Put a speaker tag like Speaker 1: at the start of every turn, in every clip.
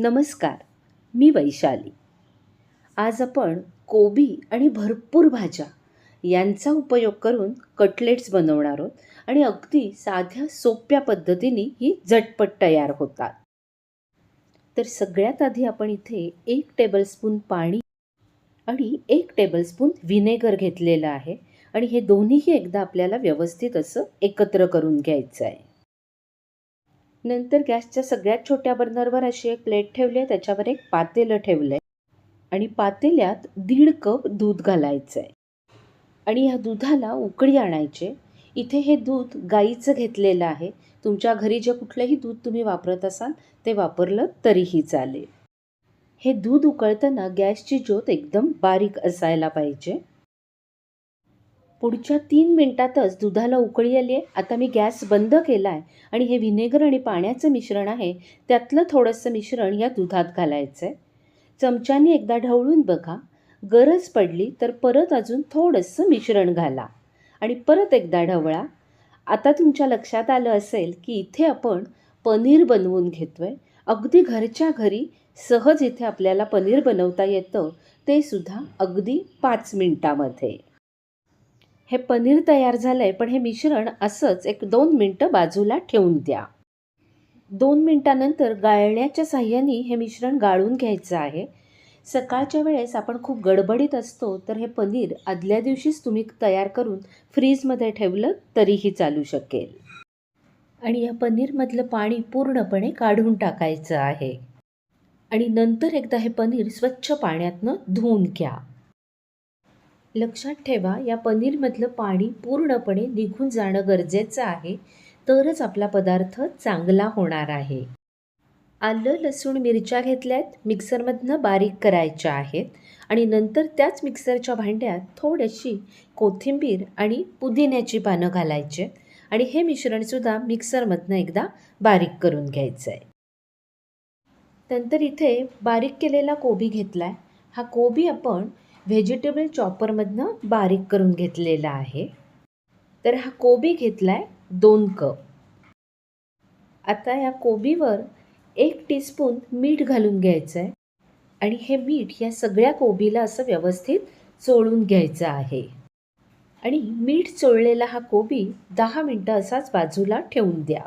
Speaker 1: नमस्कार मी वैशाली. आज आपण कोबी आणि भरपूर भाज्या यांचा उपयोग करून कटलेट्स बनवणार आहोत आणि अगदी साध्या सोप्या पद्धतीने ही झटपट तयार होतात. तर सगळ्यात आधी आपण इथे एक टेबलस्पून पाणी आणि एक टेबलस्पून व्हिनेगर घेतलेलं आहे आणि हे दोन्हीही एकदा आपल्याला व्यवस्थित असं एकत्र करून घ्यायचं आहे. नंतर गॅसच्या सगळ्यात छोट्या बर्नरवर अशी एक प्लेट ठेवली आहे. त्याच्यावर एक पातेलं ठेवलं आहे. आणि पातेल्यात दीड कप दूध घालायचं आहे आणि ह्या दुधाला उकळी आणायचे इथे हे दूध गाईचं घेतलेलं आहे. तुमच्या घरी जे कुठलंही दूध तुम्ही वापरत असाल ते वापरलं तरीही चालेल. हे दूध उकळताना गॅसची ज्योत एकदम बारीक असायला पाहिजे. पुढच्या तीन मिनटातच दुधाला उकळी आली आहे. आता मी गॅस बंद केला आहे आणि हे व्हिनेगर आणि पाण्याचं मिश्रण आहे. त्यातलं थोडंसं मिश्रण या दुधात घालायचं आहे चमच्याने एकदा ढवळून बघा. गरज पडली तर परत अजून थोडंसं मिश्रण घाला. आणि परत एकदा ढवळा. आता तुमच्या लक्षात आलं असेल की इथे आपण पनीर बनवून घेतो आहे अगदी घरच्या घरी सहज इथे आपल्याला पनीर बनवता येतं. ते सुद्धा अगदी पाच मिनटामध्ये. हे पनीर तयार झालं आहे पण हे मिश्रण असंच एक दोन मिनटं बाजूला ठेवून द्या. दोन मिनटानंतर गाळण्याच्या साह्याने हे मिश्रण गाळून घ्यायचं आहे. सकाळच्या वेळेस आपण खूप गडबडीत असतो तर हे पनीर आदल्या दिवशीच तुम्ही तयार करून फ्रीजमध्ये ठेवलं तरीही चालू शकेल. आणि या पनीरमधलं पाणी पूर्णपणे काढून टाकायचं आहे. आणि नंतर एकदा हे पनीर स्वच्छ पाण्यातनं धुवून घ्या. लक्षात ठेवा या पनीरमधलं पाणी पूर्णपणे निघून जाणं गरजेचं आहे तरच आपला पदार्थ चांगला होणार आहे. आलं लसूण मिरच्या घेतल्यात मिक्सरमधनं बारीक करायच्या आहेत आणि नंतर त्याच मिक्सरच्या भांड्यात थोडीशी कोथिंबीर आणि पुदिन्याची पानं घालायचे आणि हे मिश्रणसुद्धा मिक्सरमधनं एकदा बारीक करून घ्यायचं आहे नंतर इथे बारीक केलेला कोबी घेतला आहे हा कोबी आपण व्हेजिटेबल चॉपरमधनं बारीक करून घेतलेला आहे. तर हा कोबी घेतला आहे दोन कप. आता या कोबीवर एक टीस्पून मीठ घालून घ्यायचं आहे आणि हे मीठ या सगळ्या कोबीला असं व्यवस्थित चोळून घ्यायचं आहे. आणि मीठ चोळलेला हा कोबी दहा मिनटं असाच बाजूला ठेवून द्या.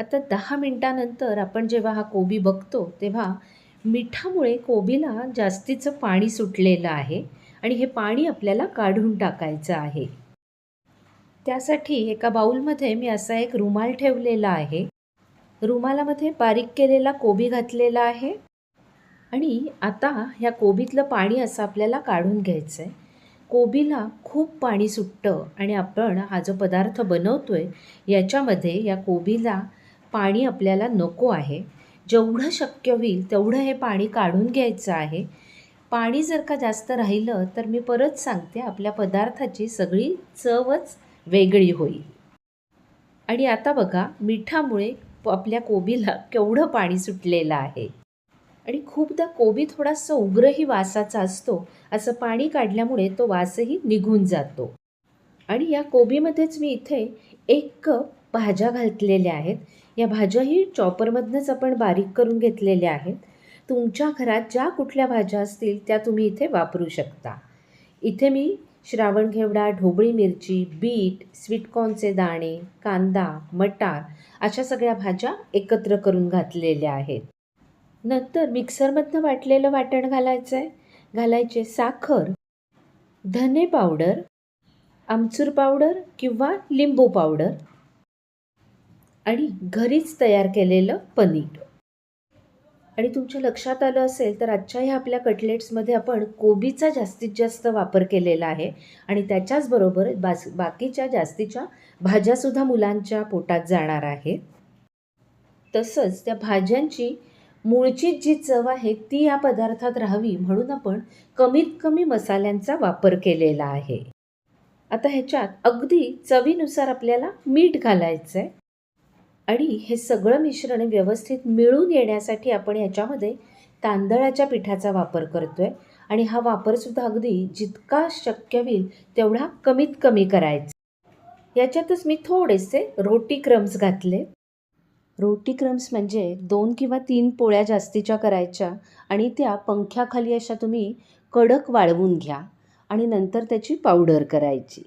Speaker 1: आता दहा मिनटानंतर आपण जेव्हा हा कोबी बघतो तेव्हा मिठामुळे कोबीला जास्तीचं पाणी सुटलेलं आहे आणि हे पाणी आपल्याला काढून टाकायचं आहे. त्यासाठी एका बाऊलमध्ये मी असा एक रुमाल ठेवलेला आहे. रुमालामध्ये बारीक केलेला कोबी घातलेला आहे आणि आता ह्या कोबीतलं पाणी असं आपल्याला काढून घ्यायचं आहे कोबीला खूप पाणी सुटतं आणि आपण हा जो पदार्थ बनवतो आहे याच्यामध्ये या कोबीला पाणी आपल्याला नको आहे. जेवढं शक्य होईल तेवढं हे पाणी काढून घ्यायचं आहे. पाणी जर का जास्त राहिलं तर मी परत सांगते आपल्या पदार्थाची सगळी चवच वेगळी होईल. आणि आता बघा मिठामुळे आपल्या कोबीला केवढं पाणी सुटलेलं आहे. आणि खूपदा कोबी थोडासा उग्रही वासाचा असतो असं पाणी काढल्यामुळे तो वासही निघून जातो. आणि या कोबीमध्येच मी इथे एक कप भाज्या घातलेल्या आहेत. या भाज्याही चॉपरमधनंच आपण बारीक करून घेतलेल्या आहेत. तुमच्या घरात ज्या कुठल्या भाज्या असतील त्या तुम्ही इथे वापरू शकता. इथे मी श्रावण घेवडा ढोबळी मिरची बीट स्वीटकॉर्नचे दाणे कांदा मटार अशा सगळ्या भाज्या एकत्र करून घातलेल्या आहेत. नंतर मिक्सरमधनं वाटलेलं वाटण घालायचं आहे घालायचे साखर धने पावडर आमचूर पावडर किंवा लिंबू पावडर. आणि घरीच तयार केलेलं पनीर. आणि तुमच्या लक्षात आलं असेल तर आजच्या ह्या आपल्या कटलेट्समध्ये आपण कोबीचा जास्तीत जास्त वापर केलेला आहे. आणि त्याच्याचबरोबर बास बाकीच्या जास्तीच्या भाज्यासुद्धा मुलांच्या पोटात जाणार आहेत तसंच त्या भाज्यांची मूळचीच जी चव आहे ती या पदार्थात राहावी म्हणून आपण कमीत कमी मसाल्यांचा वापर केलेला आहे. आता ह्याच्यात अगदी चवीनुसार आपल्याला मीठ घालायचं आहे आणि हे सगळं मिश्रण व्यवस्थित मिळून येण्यासाठी आपण याच्यामध्ये तांदळाच्या पिठाचा वापर करतो आहे आणि हा वापरसुद्धा अगदी जितका शक्य होईल तेवढा कमीत कमी करायचा. याच्यातच मी थोडेसे रोटी क्रम्स घातले. रोटी क्रम्स म्हणजे दोन किंवा तीन पोळ्या जास्तीच्या करायच्या आणि त्या पंख्याखाली अशा तुम्ही कडक वाळवून घ्या आणि नंतर त्याची पावडर करायची.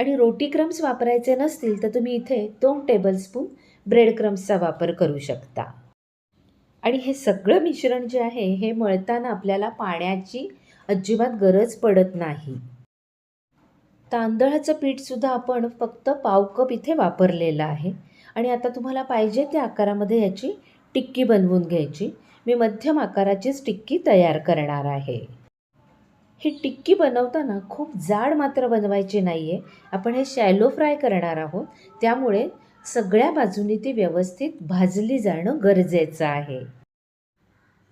Speaker 1: आणि रोटी क्रम्स वापरायचे नसतील तर तुम्ही इथे दोन टेबलस्पून ब्रेड क्रम्सचा वापर करू शकता. आणि हे सगळं मिश्रण जे आहे हे मळताना आपल्याला पाण्याची अजिबात गरज पडत नाही. तांदळाचं पीठसुद्धा आपण फक्त पाव कप इथे वापरलेलं आहे. आणि आता तुम्हाला पाहिजे त्या आकारामध्ये याची टिक्की बनवून घ्यायची. मी मध्यम आकाराचीच टिक्की तयार करणार आहे. ही टिक्की बनवताना खूप जाड मात्र बनवायची नाही आहे आपण हे शॅलो फ्राय करणार आहोत. त्यामुळे सगळ्या बाजूनी ती व्यवस्थित भाजली जाणं गरजेचं आहे.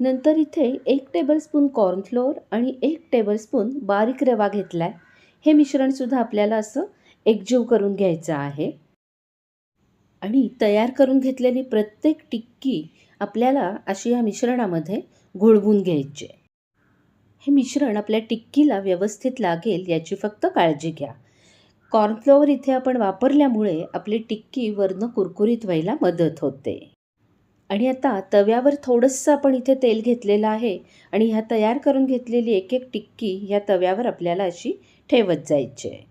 Speaker 1: नंतर इथे एक टेबलस्पून कॉर्नफ्लोअर आणि एक टेबलस्पून बारीक रवा घेतला आहे हे मिश्रणसुद्धा आपल्याला असं एकजीव करून घ्यायचं आहे. आणि तयार करून घेतलेली प्रत्येक टिक्की आपल्याला अशी या मिश्रणामध्ये घोळवून घ्यायची आहे. हे मिश्रण आपल्या टिक्कीला व्यवस्थित लागेल याची फक्त काळजी घ्या. कॉर्नफ्लॉवर इथे आपण वापरल्यामुळे आपली टिक्की वरनं कुरकुरीत व्हायला मदत होते. आणि आता तव्यावर थोडंसं आपण इथे तेल घेतलेलं आहे आणि ह्या तयार करून घेतलेली एक एक टिक्की ह्या तव्यावर आपल्याला अशी ठेवत जायची. आहे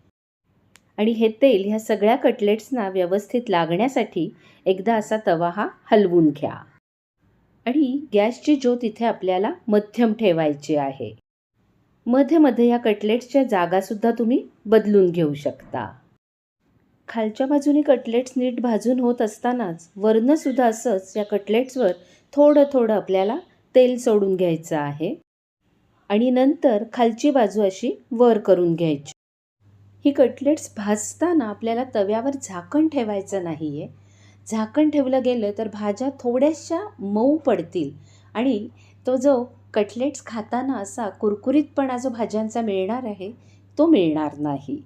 Speaker 1: आणि हे तेल ह्या सगळ्या कटलेट्सना व्यवस्थित लागण्यासाठी एकदा असा तवा हा हलवून घ्या. आणि गॅसची ज्योत इथे आपल्याला मध्यम ठेवायची आहे. मध्ये मध्ये या कटलेट्सच्या जागासुद्धा तुम्ही बदलून घेऊ शकता. खालच्या बाजूने कटलेट्स नीट भाजून होत असतानाच वरनंसुद्धा असंच या कटलेट्सवर थोडं थोडं आपल्याला तेल सोडून घ्यायचं आहे. आणि नंतर खालची बाजू अशी वर करून घ्यायची. ही कटलेट्स भाजताना आपल्याला तव्यावर झाकण ठेवायचं नाही आहे झाकण ठेवलं गेलं तर भाज्या थोड्याशा मऊ पडतील. आणि तो जो कटलेट्स खाताना असा कुरकुरीतपणा जो भाज्यांचा मिळणार आहे तो मिळणार नाही.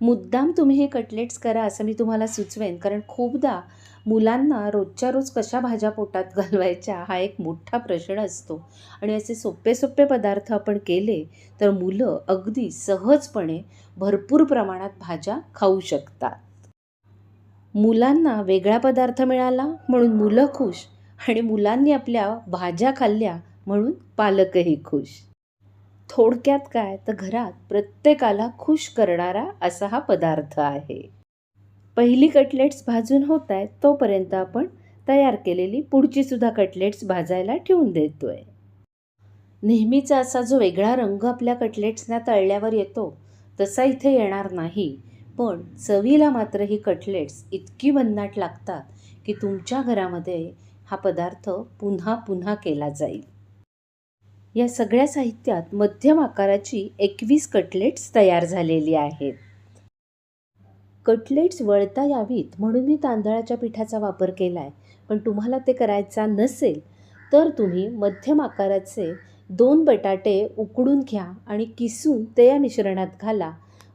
Speaker 1: मुद्दाम तुम्ही हे कटलेट्स करा असं मी तुम्हाला सुचवेन कारण खूपदा मुलांना रोजच्या रोज कशा भाज्या पोटात घालवायच्या हा एक मोठा प्रश्न असतो. आणि असे सोपे सोपे पदार्थ आपण केले तर मुलं अगदी सहजपणे भरपूर प्रमाणात भाज्या खाऊ शकतात. मुलांना वेगळा पदार्थ मिळाला म्हणून मुलं खुश आणि मुलांनी आपल्या भाज्या खाल्ल्या म्हणून पालकही खुश. थोडक्यात काय? तर घरात प्रत्येकाला खुश करणारा असा हा पदार्थ आहे. पहिली कटलेट्स भाजून होत आहेत तोपर्यंत आपण तयार केलेली पुढची सुद्धा कटलेट्स भाजायला ठेवून देतोय. नेहमीचा असा जो वेगळा रंग आपल्या कटलेट्सना तळल्यावर येतो तसा इथे येणार नाही. पण चवीला मात्र ही कटलेट्स इतकी भन्नाट लागतात की तुमच्या घरामध्ये हा पदार्थ पुन्हा पुन्हा केला जाईल. या सगळ्या साहित्यात मध्यम आकाराची एकवीस कटलेट्स तयार झालेली आहेत. कटलेट्स वळता यावीत म्हणून मी तांदळाच्या पिठाचा वापर केला आहे पण तुम्हाला ते करायचा नसेल तर तुम्ही मध्यम आकाराचे दोन बटाटे उकडून घ्या आणि किसून ते या मिश्रणात घाला.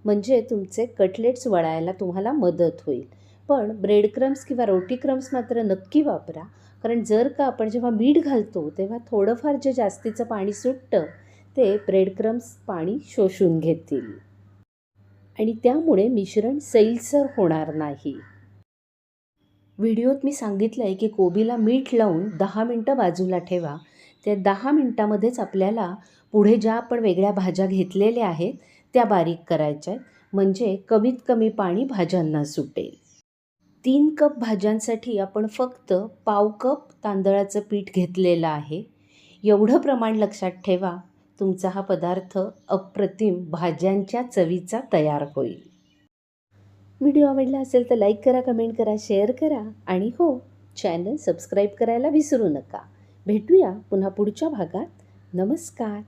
Speaker 1: म्हणजे तुमचे कटलेट्स वळायला तुम्हाला मदत होईल. पण ब्रेड क्रम्स किंवा रोटी क्रम्स मात्र नक्की वापरा. कारण जर का आपण जेव्हा मीठ घालतो तेव्हा थोडंफार जे जास्तीचं पाणी सुटतं ते ब्रेड क्रम्स पाणी शोषून घेतील. आणि त्यामुळे मिश्रण सैलसर होणार नाही. व्हिडिओत मी सांगितलं आहे की कोबीला मीठ लावून दहा मिनटं बाजूला ठेवा. त्या दहा मिनटामध्येच आपल्याला पुढे ज्या आपण वेगळ्या भाज्या घेतलेल्या आहेत त्या बारीक करायच्या आहेत. म्हणजे कमीत कमी पाणी भाज्यांना सुटेल. तीन कप भाज्यांसाठी आपण फक्त पाव कप तांदळाचं पीठ घेतलेलं आहे. एवढं प्रमाण लक्षात ठेवा तुमचा हा पदार्थ अप्रतिम भाज्यांच्या चवीचा तयार होईल. व्हिडिओ आवडला असेल तर लाईक करा कमेंट करा शेअर करा आणि हो चॅनल सबस्क्राईब करायला विसरू नका. भेटूया पुन्हा पुढच्या भागात. नमस्कार.